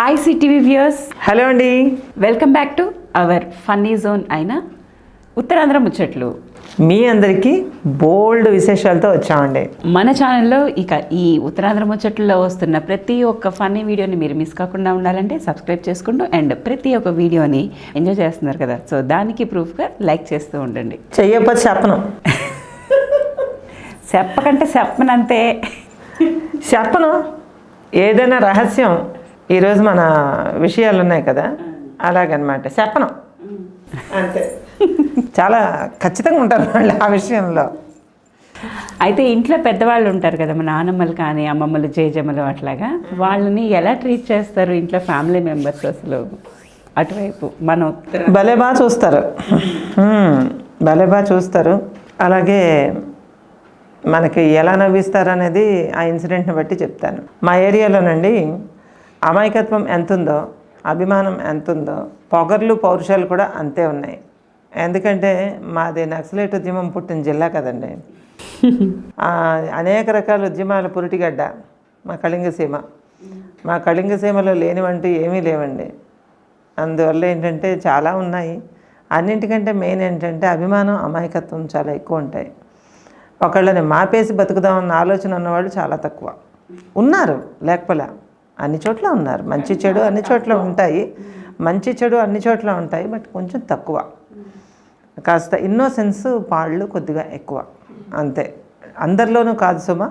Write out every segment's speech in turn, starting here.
Hello అండి welcome back to our funny zone అయిన ఉత్తరాంధ్ర ముచ్చట్లు. మీ అందరికీ బోల్డ్ విశేషాలతో వచ్చామండి. మన ఛానల్లో ఇక ఈ ఉత్తరాంధ్ర ముచ్చట్లలో వస్తున్న ప్రతి ఒక్క ఫన్నీ వీడియోని మీరు మిస్ కాకుండా ఉండాలంటే సబ్స్క్రైబ్ చేసుకుంటూ అండ్ ప్రతి ఒక్క వీడియోని ఎంజాయ్ చేస్తున్నారు కదా. సో దానికి ప్రూఫ్గా లైక్ చేస్తూ ఉండండి. చెయ్యకపోతే చెప్పను. చెప్పకంటే చెప్పనంతే. చెప్పను. ఏదైనా రహస్యం. ఈరోజు మన విషయాలు ఉన్నాయి కదా? అలాగనమాట. చెప్పను. అంతే. చాలా ఖచ్చితంగా ఉంటారు వాళ్ళు ఆ విషయంలో. అయితే ఇంట్లో పెద్దవాళ్ళు ఉంటారు కదా మన నాన్నమ్మలు కానీ అమ్మమ్మలు జేజమ్మలు అట్లాగా వాళ్ళని ఎలా ట్రీట్ చేస్తారు ఇంట్లో ఫ్యామిలీ మెంబర్స్ అసలు? అటువైపు మన భలే బాగా చూస్తారు. భలే బాగా చూస్తారు. అలాగే మనకి ఎలా నవ్విస్తారు అనేది ఆ ఇన్సిడెంట్ని బట్టి చెప్తాను. మా ఏరియాలోనండి అమాయకత్వం ఎంత ఉందో అభిమానం ఎంత ఉందో పొగర్లు పౌరుషాలు కూడా అంతే ఉన్నాయి. ఎందుకంటే మాది నక్సలైట్ ఉద్యమం పుట్టిన జిల్లా కదండి. అనేక రకాల ఉద్యమాల పురిటిగడ్డ మా కళింగ సీమ మా కళింగ సీమలో లేనివంటూ ఏమీ లేవండి. అందువల్ల ఏంటంటే చాలా ఉన్నాయి. అన్నింటికంటే మెయిన్ ఏంటంటే అభిమానం అమాయకత్వం చాలా ఎక్కువ ఉంటాయి. ఒకళ్ళని మాపేసి బతుకుదామన్న ఆలోచన ఉన్నవాళ్ళు చాలా తక్కువ. ఉన్నారు లేకపోలే. అన్ని చోట్ల ఉన్నారు. మంచి చెడు అన్ని చోట్ల ఉంటాయి. మంచి చెడు అన్ని చోట్ల ఉంటాయి. బట్ కొంచెం తక్కువ. కాస్త ఇన్నోసెన్స్ పాళ్ళు కొద్దిగా ఎక్కువ. అంతే. అందరిలోనూ కాదు సుమ.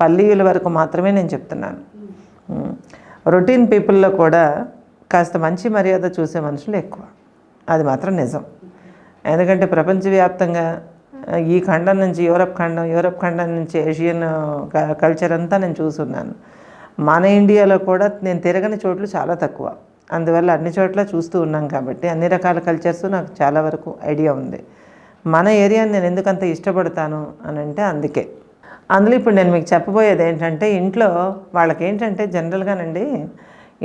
పల్లీల వరకు మాత్రమే నేను చెప్తున్నాను. రొటీన్ పీపుల్లో కూడా కాస్త మంచి మర్యాద చూసే మనుషులు ఎక్కువ. అది మాత్రం నిజం. ఎందుకంటే ప్రపంచవ్యాప్తంగా ఈ ఖండం నుంచి యూరప్ ఖండం యూరప్ ఖండం నుంచి ఏషియన్ క- కల్చర్ అంతా నేను చూసున్నాను. మన ఇండియాలో కూడా నేను తిరగని చోట్లు చాలా తక్కువ. అందువల్ల అన్ని చోట్ల చూస్తూ ఉన్నాం కాబట్టి అన్ని రకాల కల్చర్స్ నాకు చాలా వరకు ఐడియా ఉంది. మన ఏరియాని నేను ఎందుకంత ఇష్టపడతాను అని అంటే అందుకే. అందులో ఇప్పుడు నేను మీకు చెప్పబోయేది ఏంటంటే ఇంట్లో వాళ్ళకి ఏంటంటే జనరల్గానండి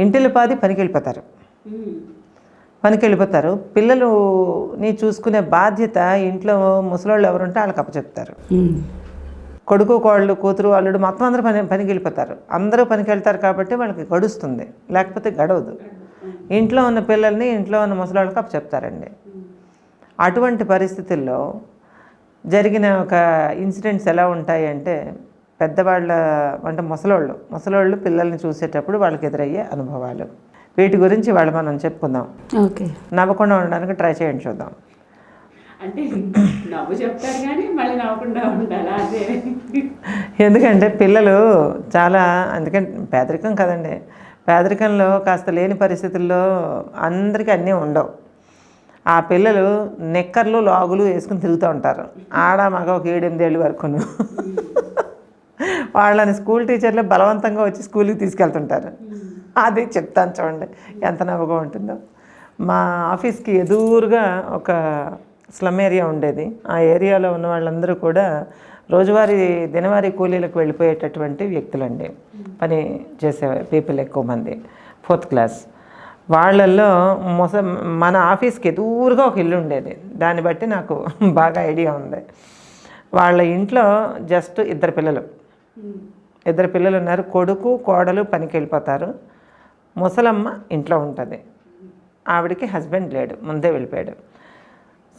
ఇంటిల్లి పాది పనికి వెళ్ళిపోతారు పనికి వెళ్ళిపోతారు పిల్లలుని చూసుకునే బాధ్యత ఇంట్లో ముసలోళ్ళు ఎవరుంటే వాళ్ళకి అప్పచెప్తారు. కొడుకు కోళ్ళు కూతురు అల్లుడు మొత్తం అందరూ పని పనికి వెళ్ళిపోతారు. అందరూ పనికి వెళ్తారు కాబట్టి వాళ్ళకి గడుస్తుంది. లేకపోతే గడవదు. ఇంట్లో ఉన్న పిల్లల్ని ఇంట్లో ఉన్న ముసలాళ్ళకి అప్పచెప్తారండి అటువంటి పరిస్థితుల్లో జరిగిన ఒక ఇన్సిడెంట్స్ ఎలా ఉంటాయి అంటే పెద్దవాళ్ళ అంటే ముసలోళ్ళు ముసలోళ్ళు పిల్లల్ని చూసేటప్పుడు వాళ్ళకి ఎదురయ్యే అనుభవాలు. వీటి గురించి వాళ్ళు మనం చెప్పుకుందాం. ఓకే. నవ్వకుండా ఉండడానికి ట్రై చేయండి చూద్దాం. అంటే నవ్వు చెప్తారు కానీ మళ్ళీ నవ్వకుండా ఉండాలా? అదే. ఎందుకంటే పిల్లలు చాలా అందుకని పేదరికం కదండి. పేదరికంలో కాస్త లేని పరిస్థితుల్లో అందరికీ అన్నీ ఉండవు. ఆ పిల్లలు నెక్కర్లు లాగులు వేసుకుని తిరుగుతూ ఉంటారు. ఆడ మగ ఒక ఏడెనిమిదేళ్ళు వరకును. వాళ్ళని స్కూల్ టీచర్లు బలవంతంగా వచ్చి స్కూల్కి తీసుకెళ్తుంటారు. అది చెప్తాను చూడండి ఎంత నవ్వుగా ఉంటుందో. మా ఆఫీస్కి ఎదురుగా ఒక స్లమ్ ఏరియా ఉండేది. ఆ ఏరియాలో ఉన్న వాళ్ళందరూ కూడా రోజువారీ దినవారీ కూలీలకు వెళ్ళిపోయేటటువంటి వ్యక్తులండి. పని చేసే పీపుల్ ఎక్కువ మంది. Fourth class. వాళ్ళల్లో మొస మన ఆఫీస్కి ఎదురుగా ఒక ఇల్లు ఉండేది. దాన్ని బట్టి నాకు బాగా ఐడియా ఉంది. వాళ్ళ ఇంట్లో జస్ట్ ఇద్దరు పిల్లలు. ఇద్దరు పిల్లలు ఉన్నారు. కొడుకు కోడలు పనికి వెళ్ళిపోతారు ముసలమ్మ ఇంట్లో ఉంటుంది. ఆవిడకి హస్బెండ్ లేడు. ముందే వెళ్ళిపోయాడు.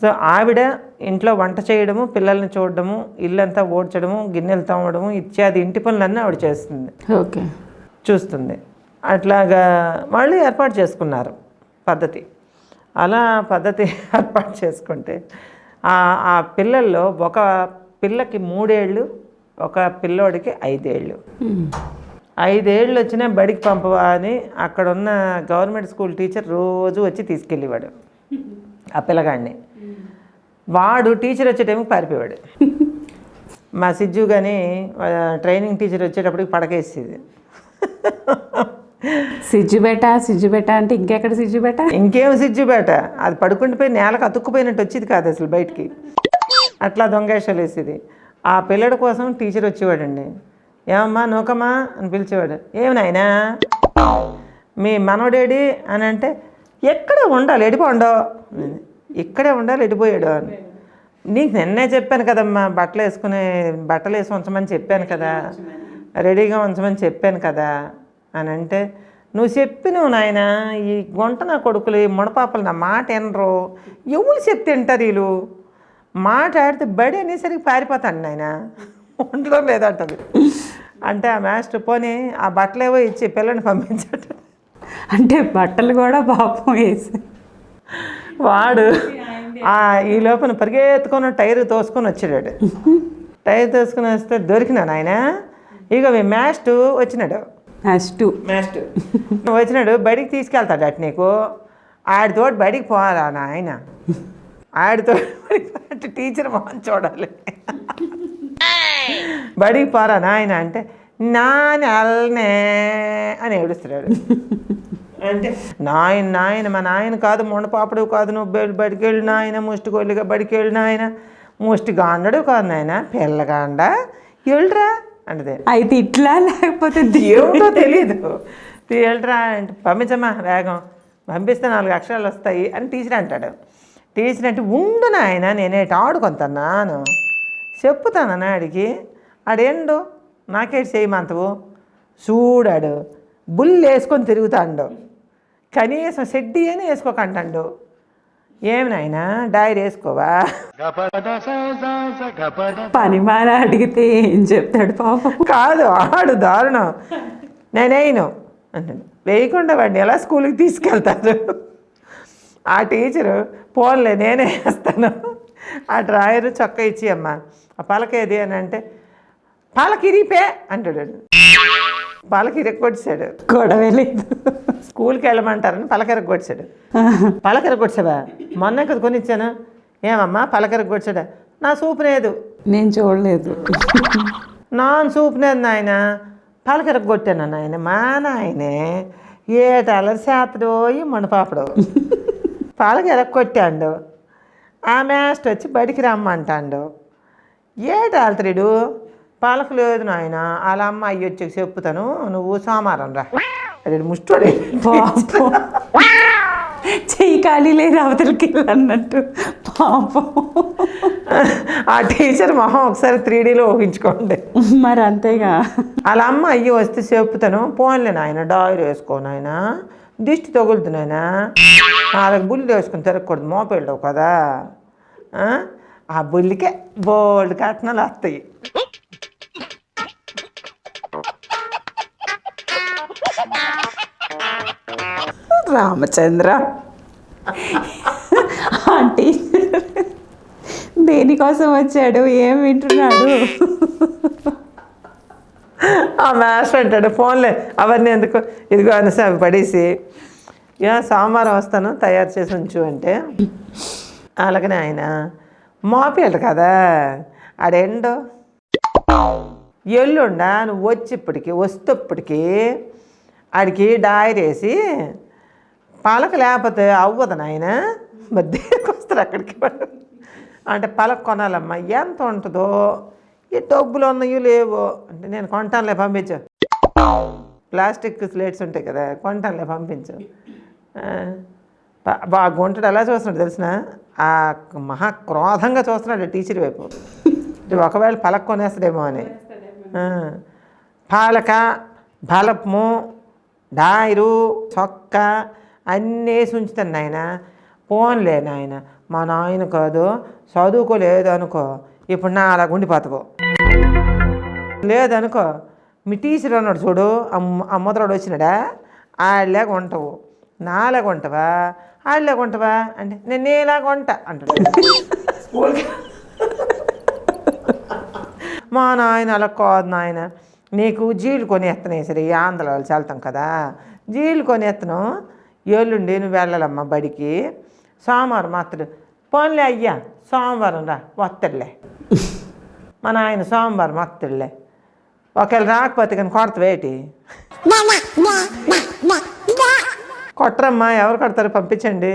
సో ఆవిడ ఇంట్లో వంట చేయడము పిల్లల్ని చూడడము ఇల్లంతా ఓడ్చడము గిన్నెలు తోమడము ఇత్యాది ఇంటి పనులన్నీ ఆవిడ చేస్తుంది. ఓకే. చూస్తుంది. అట్లాగా వాళ్ళు ఏర్పాటు చేసుకున్నారు పద్ధతి. అలా పద్ధతి ఏర్పాటు చేసుకుంటే ఆ ఆ పిల్లల్లో ఒక పిల్లకి మూడేళ్ళు ఒక పిల్లోడికి ఐదేళ్ళు. ఐదేళ్ళు వచ్చినా బడికి పంపవా అని అక్కడ ఉన్న గవర్నమెంట్ స్కూల్ టీచర్ రోజు వచ్చి తీసుకెళ్ళేవాడు. ఆ పిల్లగాడిని. వాడు టీచర్ వచ్చే టైంకి పారిపోయాడు మా సిజ్జు కానీ ట్రైనింగ్ టీచర్ వచ్చేటప్పటికి పడకేసేది. సిజ్జుబేట సిజ్జుబేట అంటే ఇంకెక్కడ సిజ్జుబేట ఇంకేం సిజ్జు బేట? అది పడుకుండిపోయి నేలకు అతుక్కుపోయినట్టు వచ్చేది కాదు అసలు బయటికి. అట్లా దొంగేషాలు వేసేది. ఆ పిల్లడి కోసం టీచర్ వచ్చేవాడండి. ఏమమ్మా నూకమ్మా అని పిలిచేవాడు. ఏమి నాయనా? మీ మనవడేడి అని అంటే ఎక్కడ ఉండాలి? ఎడిపోండో ఇక్కడే ఉండాలి ఎడిపోయాడు అని. నీకు నిన్నే చెప్పాను కదమ్మా బట్టలు వేసుకుని బట్టలు వేసి ఉంచమని చెప్పాను కదా. రెడీగా ఉంచమని చెప్పాను కదా అని అంటే నువ్వు చెప్పినవు నాయన ఈ గుంట నా కొడుకులు ఈ ముడపాపలు నా మాట వినరు. ఎవరు చెప్తే వింటారు వీళ్ళు? మాట ఆడితే బడి అనేసరికి పారిపోతాను నాయన. ఉండడం లేదంటది. అంటే ఆ మాస్టర్ పోనీ ఆ బట్టలేవో ఇచ్చి పిల్లని పంపించాడు అంటే బట్టలు కూడా పాపం వేసి. వాడు ఈ లోపల పరిగెత్తుకొని టైర్ తోసుకొని వచ్చాడు టైర్ తోసుకొని వస్తే దొరికినాను ఆయన ఇక మీ మాస్ట్ వచ్చినాడు. అಷ್ಟು మాస్ట్ వచ్చినాడు బడికి తీసుకెళ్తాడు అటు నీకు. ఆడితో బడికి పోవాలా నాయన? ఆడితో బడికి టీచర్ మొహం చూడాలి. బడికి పోరా నాయన అంటే నాని అల్నే అని ఏడుస్తున్నాడు. అంటే నాయన నాయన మా నాయన కాదు మొండపాపడు కాదు నువ్వు బడికి వెళ్ళి నాయన ముష్టి కొల్లిగా బడికి వెళ్ళి నాయన. ముష్టి గాండడు కాదు నాయన పిల్లగాండ వెళ్ళరా అంటే అయితే ఇట్లా లేకపోతే ఏమిటో తెలియదు వెళ్ళరా అంటే పంపించమ్మా వేగం. పంపిస్తే నాలుగు అక్షరాలు వస్తాయి అని టీచర్ అంటాడు. టీచర్ అంటే ఉండు నాయన నేనేటి ఆడుకొంతన్నాను చెప్పుతానన్నా ఆడికి. ఆడేండు? నాకేటి చేయమంతవు? చూడాడు బుల్ వేసుకొని తిరుగుతాడు. కనీసం షెడ్డీ అని వేసుకోకంటాడు. ఏమి నాయనా డైరీ వేసుకోవా? పని మాల అడిగితే ఏం చెప్తాడు పాపం? కాదు ఆడు దారుణం. నేనేయను అంటాడు. వేయకుండా వాడిని ఎలా స్కూల్కి తీసుకెళ్తారు? ఆ టీచరు పోన్లే నేనే వేస్తాను. ఆ డ్రాయరు చొక్క ఇచ్చి అమ్మ ఆ పలక ఏది? అని అంటే పలక ఇరిపే అంటాడు వాడు. పలక ఇరక్కొచ్చాడు గొడవే లేదు. స్కూల్కి వెళ్ళమంటారని పలక ఇరక్కొచ్చాడు పలక ఇరక్కొచ్చావా మొన్న కదా కొనిచ్చాను. ఏమమ్మా పలక ఇరక్కొచ్చాడా నా సూపు లేదు. నేను చూడలేదు. నాన్ చూపినది నాయన. పలకర కొట్టాను నాయన? మా నాయనే. ఏటాలర్ చేతడు ఈ మణపాపడు పలకర కొట్టాడు? ఆ మాస్టర్ వచ్చి బడికి రమ్మంటాడు. ఏటాలతడు పలక లేదు నాయన. వాళ్ళ అమ్మ అయ్యి వచ్చి చెప్పుతాను. నువ్వు సోమారం రా. అదే ముష్టోడే. పాపం. చెయ్యి ఖాళీ లేదు అవతలకి అన్నట్టు. పాపం. ఆ టీచర్ మొహం ఒకసారి త్రీ డీలో ఊహించుకోండి. మరి అంతేగా. వాళ్ళ అమ్మ అయ్యి వస్తే చెప్పుతాను. పోన్లే నాయన డాయిర్ వేసుకో నాయన. దిష్టి తగులుతున్నాయన వాళ్ళకి బుల్లి వేసుకుని తిరగకూడదు మోపెళ్ళవు కదా. ఆ? ఆ బుల్లికే బోల్డ్ కట్నాలు వస్తాయి. రామచంద్ర. ఆంటీ. దేనికోసం వచ్చాడు? ఏం వింటున్నాడు? ఆ మ్యాష్ అంటాడు. ఫోన్లే. అవన్నీ ఎందుకు? ఇదిగో అనేసి అవి పడేసి ఇక సోమవారం వస్తాను తయారు చేసి ఉంచు అంటే అలాగనే ఆయన మోపేళ్ళు కదా? ఆడెండో ఎల్లుండా నువ్వు వచ్చి ఇప్పటికి వస్తేప్పటికి ఆడికి డైరీ వేసి పలక లేకపోతే అవ్వదు నాయన. మరి దేనికి వస్తారు అక్కడికి? అంటే పలక కొనాలమ్మా. ఎంత ఉంటుందో? ఈ డబ్బులు ఉన్నాయో లేవో? అంటే నేను కొంటానులే పంపించు. ప్లాస్టిక్ స్లేట్స్ ఉంటాయి కదా కొంటానులే పంపించు. బా- గుంటడు ఎలా చూస్తున్నాడు తెలిసిన? ఆ మహా క్రోధంగా చూస్తున్నాడు టీచర్ వైపు. ఒకవేళ పలక కొనేస్తాడేమో అని. పాలక బలపము డాయిరు చొక్క అన్నీ వేసి ఉంచుతాను నాయన. పోన్లే నాయన. మా నాయన కాదు చదువుకోలేదు అనుకో. ఇప్పుడు నా అలా ఉండిపోతావు లేదనుకో మీ టీచర్ అన్నాడు చూడు అమ్మ ఆ ముద్రడు వచ్చినాడా? ఆడలేక ఉంటావు. నాలాగా ఉంటావా? ఆడలేక ఉంటావా? అంటే నేను నేలాగా ఉంటా అంటాడు. స్కూల్కి మా నాయన అలా కాదు నాయన. నీకు జీలు కొనేస్తున్నాయి సరే ఈ చల్తాం కదా. జీలు కొనేత్తను ఎల్లుండి నువ్వు వెళ్ళాలమ్మా బడికి. సోమవారం మాత్రం పోన్లే అయ్యా సోమవారం రా వత్తడులే. మా నాయన సోమవారం వత్తడులే. ఒకవేళ రాకపోతే కానీ కొడత వేటి కొట్టరమ్మా ఎవరు కొడతారు పంపించండి.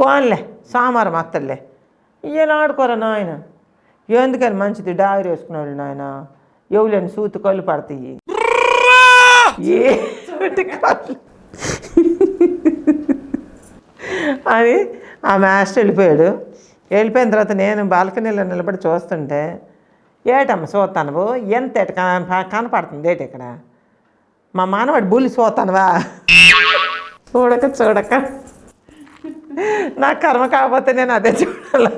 పోన్లే సోమవారం వత్తడులే. ఇలా ఆడుకోరా నాయన? ఎందుకని మంచిది డాయిరీ వేసుకున్నాడు నాయన? ఎవలేని సూతు కళ్ళు పడతాయి? ఏ అని ఆ మాస్టర్ వెళ్ళిపోయాడు. వెళ్ళిపోయిన తర్వాత నేను బాల్కనీలో నిలబడి చూస్తుంటే ఏటమ్మ చూస్తాను ఎంత ఎట కన- కనపడుతుంది ఏటి ఇక్కడ? మా మానవాడు బుల్లి చూస్తానువా చూడక చూడక. నా కర్మ కాకపోతే నేను అదే చూడాల?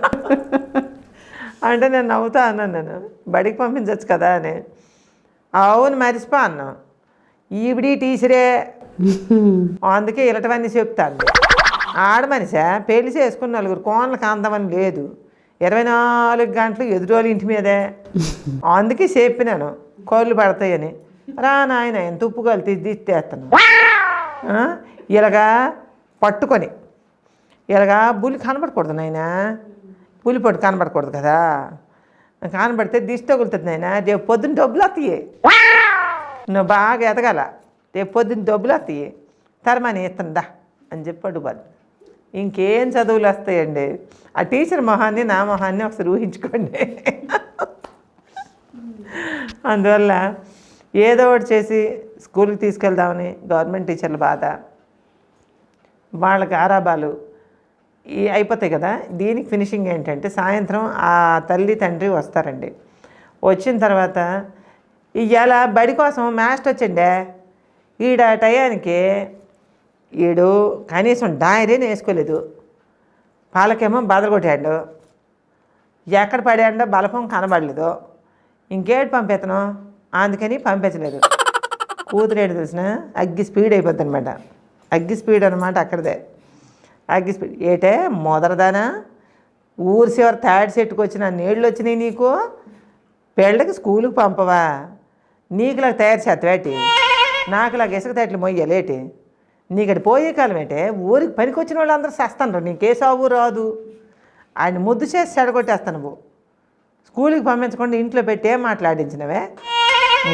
అంటే నేను నవ్వుతా అన్నాను నేను. బడికి పంపించవచ్చు కదా అని. అవును మరిచిపో అన్నా ఈవిడి టీచరే అందుకే ఇలాంటివన్నీ చెప్తాను ఆడ మనిషి పెళ్ళి చేసుకున్న నలుగురు కోనలకు అందమని లేదు. ఇరవై నాలుగు గంటలు ఎదురోళ్ళ ఇంటి మీదే. అందుకే చెప్పినాను కోళ్ళు పడతాయని. రా నాయన ఎంత ఉప్పు కలిసి తీస్తేస్తాను ఇలాగా పట్టుకొని ఇలాగా బులి కనబడకూడదు నాయన. పులి పొట్టు కనబడకూడదు కదా. కనబడితే దిష్టి తగులుతుంది నాయన. రేపు పొద్దున్న డబ్బులు వస్తాయి. నువ్వు బాగా ఎదగాల. రేపు పొద్దున్న డబ్బులు వస్తాయి తరమని ఇస్తుందా అని చెప్పి అడుగుబాదు ఇంకేం చదువులు వస్తాయండి? ఆ టీచర్ మొహాన్ని నా మొహాన్ని ఒకసారి ఊహించుకోండి. అందువల్ల ఏదో ఒకటి చేసి స్కూల్కి తీసుకెళ్దామని గవర్నమెంట్ టీచర్ల బాధ. వాళ్ళకి ఆరాబాలు ఈ అయిపోతాయి కదా. దీనికి ఫినిషింగ్ ఏంటంటే సాయంత్రం ఆ తల్లి తండ్రి వస్తారండి. వచ్చిన తర్వాత ఇవాళ బడి కోసం మ్యాస్ట్ వచ్చిండే ఈడ టయానికి ఈడు కనీసం డాయరీని వేసుకోలేదు. పాలకేమో బదలగొట్టాడు ఎక్కడ పడాడో బలపం కనబడలేదు. ఇంకేటి పంపితను? అందుకని పంపించలేదు. కూతురేడు తెలిసిన? అగ్గి స్పీడ్ అయిపోద్ది అనమాట అగ్గి స్పీడ్ అనమాట అక్కడదే. అగ్గి స్పీడ్ ఏటే మొదలదానా ఊరి చివరి థర్డ్ సెట్కి వచ్చిన నీళ్ళు వచ్చినాయి నీకు? పెళ్ళకి స్కూల్కి పంపవా? నీకులా తయారు చేతవేటి నాకులాగా ఇసుక తట్లు మొయ్యలేటి? నీకటి పోయే కాలం ఏంటే? ఊరికి పనికి వచ్చిన వాళ్ళు అందరూ చేస్తాను నీకే సాగు రాదు. ఆయన ముద్దు చేసి చెడగొట్టేస్తాను నువ్వు. స్కూల్కి పంపించకుండా ఇంట్లో పెట్టి మాట్లాడించినవే?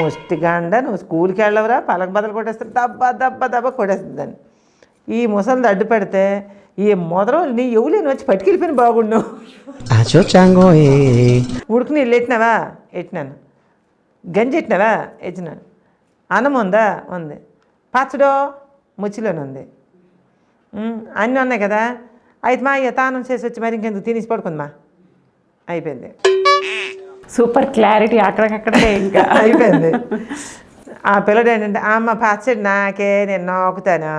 ముష్టిగాండ నువ్వు స్కూల్కి వెళ్ళవరా? పలక బదలు కొట్టేస్తే దబ్బా దబ్బా దబ్బా కొట్టేస్తుంది దాన్ని. ఈ ముసలిది అడ్డు పెడితే ఈ మొదలు నీ ఎవలేని వచ్చి పట్టుకెళ్ళిపోయిన బాగుండు. Acho chango eh. ఉడుకు నీళ్ళు ఎట్టినావా? ఎట్టినాను. గంజి ఎట్టినావా? ఎట్టినాను. అన్నం ఉందా. ఉంది పచ్చడో ముచ్చిలోనే ఉంది అన్నీ ఉన్నాయి కదా? అయితే మా తానం చేసి వచ్చి మరి ఇంకెందుకు? తినేసి పడుకుందమ్మా. అయిపోయింది. సూపర్ క్లారిటీ అక్కడికక్కడే ఇంకా. అయిపోయింది. ఆ పిల్లడు ఏంటంటే అమ్మ పచ్చడి నాకే నేను నోకుతాను.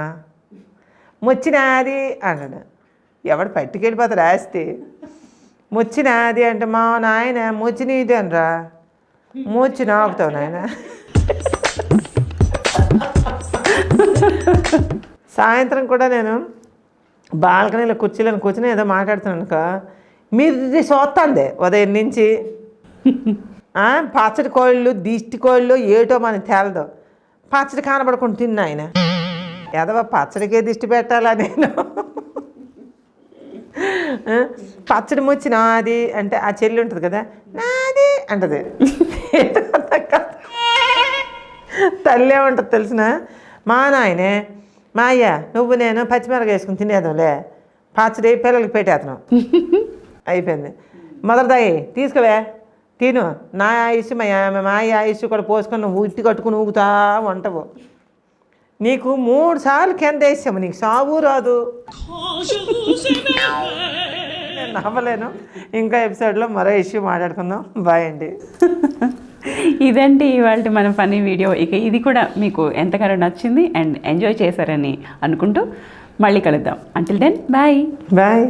ముచ్చినాది అన్నాడు ఎవడు పట్టుకెళ్ళిపోతాడు ఆస్తి? ముచ్చినాది అంటే మా నాయన ముచ్చి నీది అనరా? ముచ్చి నోకుతావు నాయన. సాయంత్రం కూడా నేను బాల్కనీలో కుర్చీలను కూర్చుని ఏదో మాట్లాడుతున్నాను అనుకో మీరు చూస్తుంది ఉదయం నుంచి. పచ్చడి కోళ్ళు దిష్టి కోళ్ళు ఏటో మనకి తేలదు. పచ్చడి కానబడకుండా తిన్నా ఆయన ఎదవ పచ్చడికే దిష్టి పెట్టాలా నేను? పచ్చడి ముచ్చి నాది అంటే ఆ చెల్లి ఉంటుంది కదా? నాది అంటది. తల్లి ఏమంటుంది తెలిసిన? మా నాయనే మా అయ్య నువ్వు నేను పచ్చిమిరక వేసుకుని తినేదంలే పచ్చడి పిల్లలకి పెట్టేస్తున్నాం అయిపోయింది. మొదటిదాయి తీసుకోవే. తిను. నా ఆయుష్ మా మా ఆయుష్ కూడా పోసుకొని నువ్వు ఉట్టి కట్టుకుని ఊగుతా ఉంటావు. నీకు మూడు సార్లు కింద వేసాము నీకు సాగు రాదు. నేను నవ్వలేను. ఇంకా ఎపిసోడ్లో మరో ఇష్యూ మాట్లాడుకుందాం. బాయ్ అండి. ఇదండి ఇవాళ మన ఫనీ వీడియో. ఇక ఇది కూడా మీకు ఎంతగానో నచ్చింది అండ్ ఎంజాయ్ చేశారని అనుకుంటూ మళ్ళీ కలుద్దాం. Until then bye bye